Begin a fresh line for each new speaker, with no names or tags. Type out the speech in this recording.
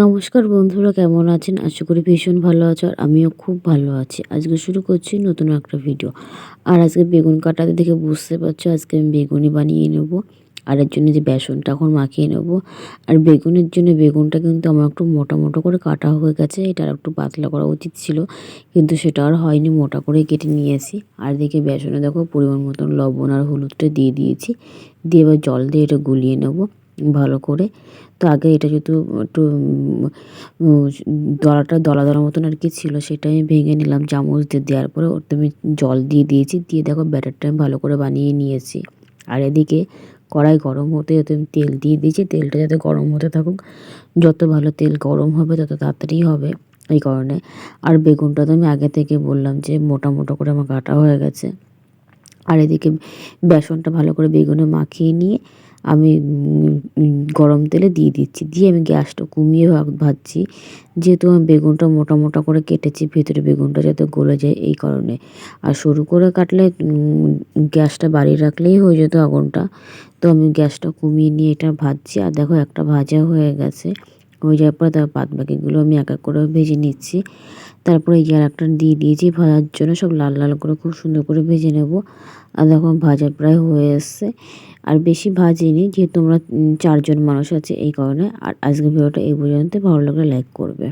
নমস্কার বন্ধুরা, কেমন আছেন? আশা করি ভীষণ ভালো আছো আর আমিও খুব ভালো আছি। আজকে শুরু করছি নতুন একটা ভিডিও আর আজকে বেগুন কাটাতে দেখে বুঝতে পারছ, আজকে আমি বেগুনি বানিয়ে নেব। আর এর জন্য যে বেসনটা এখন মাখিয়ে নেব। আর বেগুনের জন্য বেগুনটা কিন্তু আমার একটু মোটা মোটা করে কাটা হয়ে গেছে। এটা একটু পাতলা করা উচিত ছিল, কিন্তু সেটা আর হয়নি, মোটা করে কেটে নিয়েছি। আর দেখে বেসনে দেখো পরিমাণ মতন লবণ আর হলুদটা দিয়ে দিয়েছি। দিয়ে এবার জল দিয়ে এটা গুলিয়ে নেব। ভালো করে। তো আগে এটা যেহেতু একটু দলাটা দলা দলা মতন আর কি ছিল সেটা আমি ভেঙে নিলাম চামচ দিয়ে। দেওয়ার পরে ওতে আমি জল দিয়ে দিয়েছি। দিয়ে দেখো ব্যাটারটা আমি ভালো করে বানিয়ে নিয়েছি। আর এদিকে কড়াই গরম হতে হতে আমি তেল দিয়ে দিয়েছি। তেলটা যাতে গরম হতে থাকুক, যত ভালো তেল গরম হবে, তত তাড়াতাড়ি হবে এই কারণে। আর বেগুনটা তো আমি আগে থেকে বললাম যে মোটা মোটা করে আমার কাটা হয়ে গেছে। আর এদিকে বেসনটা ভালো করে বেগুনে মাখিয়ে নিয়ে আমি গরম তেলে দিয়ে দিচ্ছি। দিয়ে আমি গ্যাসটা কমিয়ে ভাজছি। যেহেতু আমি বেগুনটা মোটা মোটা করে কেটেছি, ভেতরে বেগুনটা যাতে গলে যায় এই কারণে। আর সরু করে কাটলে গ্যাসটা বাড়িয়ে রাখলেই হয়ে যেত আগুনটা। তো আমি গ্যাসটা কমিয়ে নিয়ে এটা ভাজছি। আর দেখো একটা ভাজা হয়ে গেছে। হয়ে যাওয়ার পরে তারপর বাদ বাকিগুলো আমি এক এক করে ভেজে নিচ্ছি। তারপরে এই একটা দিয়ে দিয়েছি ভাজার জন্য, সব লাল লাল করে খুব সুন্দর করে ভেজে নেব। আর দেখো ভাজা প্রায় হয়ে এসছে। আর বেশি ভাজিনি, যেহেতু আমরা চারজন মানুষ আছে এই কারণে। আর আজকের ভিডিওটা এই পর্যন্ত ভালো লাগলে লাইক করবে।